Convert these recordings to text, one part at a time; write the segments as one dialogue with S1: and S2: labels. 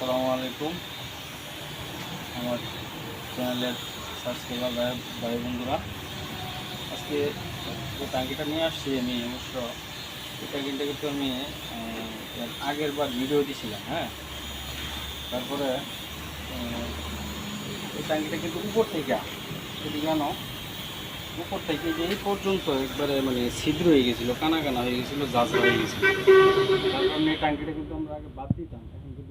S1: আসসালামু আলাইকুম। আমার চ্যানেলের সাবস্ক্রাইবার ভাই ভাই বন্ধুরা, আজকে যে টাঙ্কিটা নিয়ে আসছি আমি, অবশ্য এই টাঙ্কিটা কিন্তু আমি আগের বার ভিডিও দিয়েছিলাম হ্যাঁ? তারপরে এই টাঙ্কিটা কিন্তু উপর থেকে, যদি জানো, উপর থেকে যে এই পর্যন্ত একবারে মানে ছিদ্র হয়ে গেছিল, কানা কানা হয়ে গেছিল জাজা হয়ে গেছিল। তার কারণে এই টাঙ্কিটা কিন্তু আমরা আগে বাদ দিতাম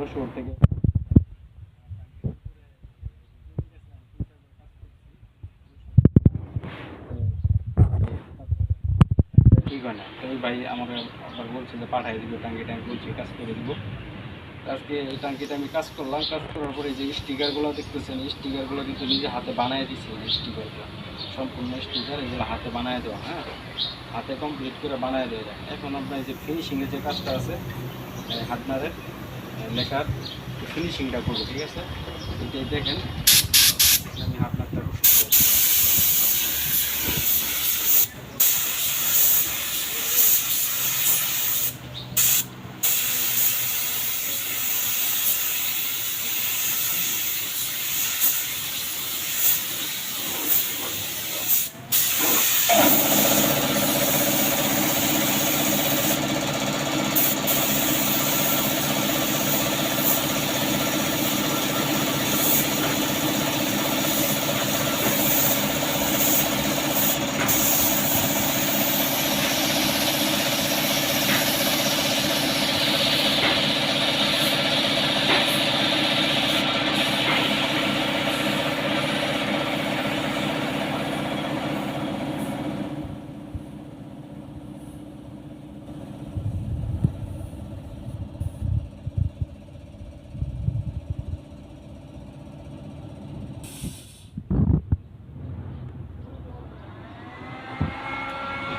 S1: যশোর থেকে আমাকে আবার বলছে যে পাঠাই দিব, টাঙ্কি বলছি কাজ করে দিব। আজকে এই টাঙ্কিটা আমি কাজ করলাম, কাজ করার পরে যে স্টিকারগুলো দেখতেছেন, এই স্টিকারগুলো কিন্তু নিজে হাতে বানিয়ে দিচ্ছি এই সম্পূর্ণ স্টিকার এগুলো হাতে বানিয়ে দেওয়া হ্যাঁ? হাতে কমপ্লিট করে বানিয়ে দেওয়া এখন আপনার যে ফিনিশিংয়ের যে কাজটা আছে হাতনারের লেখার ফিনিশিংটা করব ঠিক আছে? এটাই দেখেন আমি হাতনারটা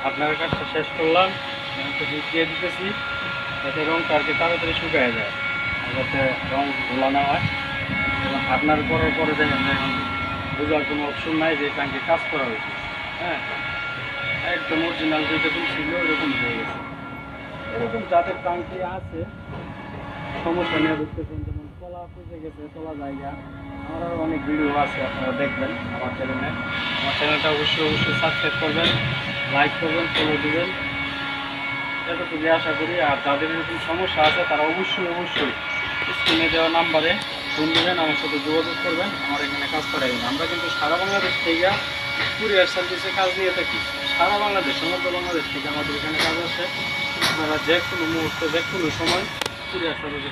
S1: আপনার কাজটা শেষ করলাম। দিয়ে দিতেছি, যাতে রঙটা আর কি তাড়াতাড়ি শুকায় যায় যাতে রং ধোলা না হয়। এবং আপনার করার পরে দেখেন যে বোঝার কোনো অপশন নাই যে টাঙ্কি কাজ করা হয়েছে। হ্যাঁ একদম অরিজিনাল যেরকম ছিল ওরকম হয়ে গেছে। এরকম যাদের টাঙ্কি আছে, সমস্যা নিয়ে দেখতেছেন যেমন তলা পচে গেছে তলা জায়গা। আমার আরও অনেক ভিডিও আছে, আপনারা দেখবেন আমার চ্যানেলে আমার চ্যানেলটা অবশ্যই অবশ্যই সাবস্ক্রাইব করবেন। লাইক করবেন ফলো দিবেন। এতটুকু আশা করি, আর যাদের এরকম সমস্যা আছে, তারা অবশ্যই অবশ্যই স্ক্রিনে দেওয়া নাম্বারে ফোন দেবেন, আমার সাথে যোগাযোগ করবেন। আমার এখানে কাজ করাইবেন আমরা কিন্তু সারা বাংলাদেশ থেকে কুরিয়ার সার্ভিসে কাজ দিয়ে থাকি। সারা বাংলাদেশ, সমগ্র বাংলাদেশ থেকে আমাদের এখানে কাজ আসে আপনারা যে কোনো মুহূর্তে, যে কোনো সময় কুরিয়ার সার্ভিসে